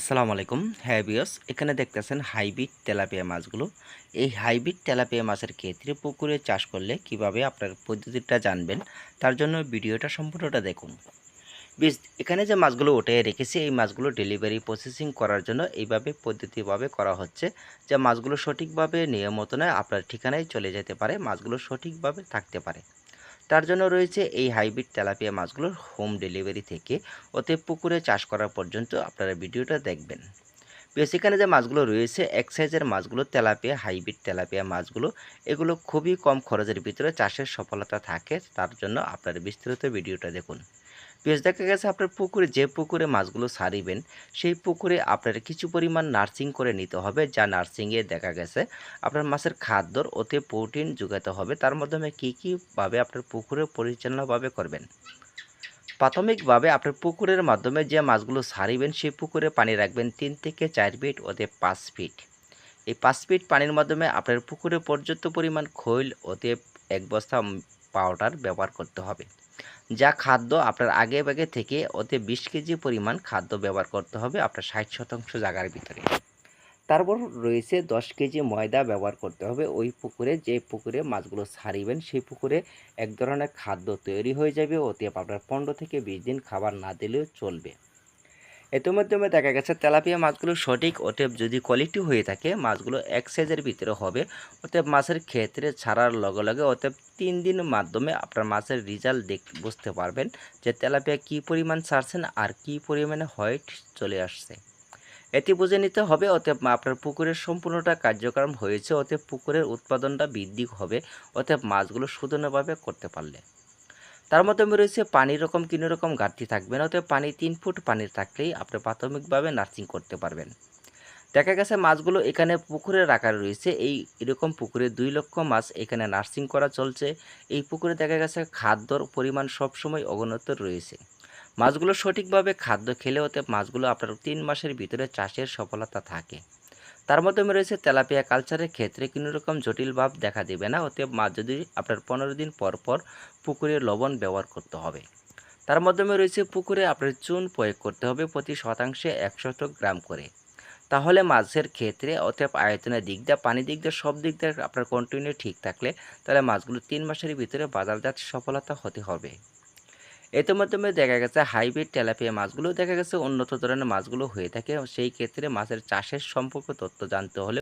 আসসালামু আলাইকুম। হ্যাঁ বিয়স এখানে দেখতেছেন হাইব্রিড তেলাপিয়া মাছগুলো। এই হাইব্রিড তেলাপিয়া মাছের ক্ষেত্রে পুকুরে চাষ করলে কীভাবে আপনার পদ্ধতিটা জানবেন, তার জন্য ভিডিওটা সম্পূর্ণটা দেখুন। বেশ, এখানে যে মাছগুলো উঠে রেখেছি, এই মাছগুলো ডেলিভারি প্রসেসিং করার জন্য এইভাবে পদ্ধতিভাবে করা হচ্ছে যে মাছগুলো সঠিকভাবে নিয়মিত নয়, আপনার ঠিকানায় চলে যেতে পারে, মাছগুলো সঠিকভাবে থাকতে পারে। তার জন্য রয়েছে এই হাইব্রিড তেলাপিয়া মাছগুলোর হোম ডেলিভারি থেকে ওতে পুকুরে চাষ করা পর্যন্ত আপনারা ভিডিওটা দেখবেন। এখানে যে মাছগুলো রয়েছে, এক সাইজের মাছগুলো তেলাপিয়া, হাইব্রিড তেলাপিয়া মাছগুলো, এগুলো খুবই কম খরচের ভিতরে চাষের সফলতা থাকে, তার জন্য আপনারা বিস্তারিত ভিডিওটা দেখুন। বেশ দেখা গেছে আপনার পুকুরে যে পুকুরে মাছগুলো সারিবেন, সেই পুকুরে আপনার কিছু পরিমাণ নার্সিং করে নিতে হবে, যা নার্সিংয়ে দেখা গেছে আপনার মাছের খাদ্যর ওতে প্রোটিন যোগাতে হবে। তার মাধ্যমে কী কীভাবে আপনার পুকুরে পরিচালনাভাবে করবেন? প্রাথমিকভাবে আপনার পুকুরের মাধ্যমে যে মাছগুলো সারিবেন, সেই পুকুরে পানি রাখবেন তিন থেকে চার ফিট ওতে পাঁচ ফিট। এই পাঁচ ফিট পানির মাধ্যমে আপনার পুকুরে পর্যাপ্ত পরিমাণ খৈল ওতে এক বস্তা পাউডার ব্যবহার করতে হবে। যা খাদ্য আপনার আগে ভাগে থেকে ওতে বিশ কেজি পরিমাণ খাদ্য ব্যবহার করতে হবে আপনার ষাট শতাংশ জায়গার ভিতরে। তারপর রয়েছে দশ কেজি ময়দা ব্যবহার করতে হবে। ওই পুকুরে, যে পুকুরে মাছগুলো ছাড়িবেন, সেই পুকুরে এক ধরনের খাদ্য তৈরি হয়ে যাবে। ওতে আপনার পনেরো থেকে বিশ দিন খাবার না দিলেও চলবে। এর মাধ্যমে দেখা গেছে তেলাপিয়া মাছগুলো সঠিক ওটেপ যদি কোয়ালিটি হয়ে থাকে, মাছগুলো এক সাইজের ভিতরে হবে। অতএব মাছের ক্ষেত্রে ছাড়ার লগে লগে অতএব তিন দিনের মাধ্যমে আপনার মাছের রেজাল্ট দেখ, বুঝতে পারবেন যে তেলাপিয়া কী পরিমাণ ছাড়ছেন আর কী পরিমাণে হোয়াইট চলে আসছে। এটি বুঝে নিতে হবে, অতএব আপনার পুকুরের সম্পূর্ণটা কার্যক্রম হয়েছে, অতএব পুকুরের উৎপাদনটা বৃদ্ধি হবে, অতএব মাছগুলো সুদনভাবে করতে পারলে। তার মাধ্যমে রয়েছে পানির রকম তিন রকম ঘাটতি থাকবে না, অতএব পানি তিন ফুট পানির থাকলেই আপনি প্রাথমিকভাবে নার্সিং করতে পারবেন। দেখা গেছে মাছগুলো এখানে পুকুরের আকার রয়েছে, এই এরকম পুকুরে দুই লক্ষ মাছ এখানে নার্সিং করা চলছে। এই পুকুরে দেখা গেছে খাদ্যর পরিমাণ সবসময় অগণত রয়েছে। মাছগুলো সঠিকভাবে খাদ্য খেলে হতে মাছগুলো আপনার তিন মাসের ভিতরে চাষের সফলতা থাকে। তার মাধ্যমে রয়েছে তেলাপিয়া কালচারের ক্ষেত্রে কোনো রকম জটিল ভাব দেখা দেবে না। অতএব মাছ যদি আপনার পনেরো দিন পর পর পুকুরে লবণ ব্যবহার করতে হবে। তার মাধ্যমে রয়েছে পুকুরে আপনার চুন প্রয়োগ করতে হবে প্রতি শতাংশে একশত গ্রাম করে। তাহলে মাছের ক্ষেত্রে অতএব আয়তনের দিক দিয়ে পানি দিক দিয়ে, সব দিক দিয়ে আপনার কন্টিনিউ ঠিক থাকলে তাহলে মাছগুলো তিন মাসের ভিতরে বাজারজাত সফলতা হতে হবে। এতে মাধ্যমে দেখা গেছে হাইব্রিড তেলাপিয়া মাছগুলো দেখা গেছে উন্নত ধরনের মাছগুলো হয়ে থাকে সেই ক্ষেত্রে মাছের চাষের সম্পর্কে তথ্য জানতে হলে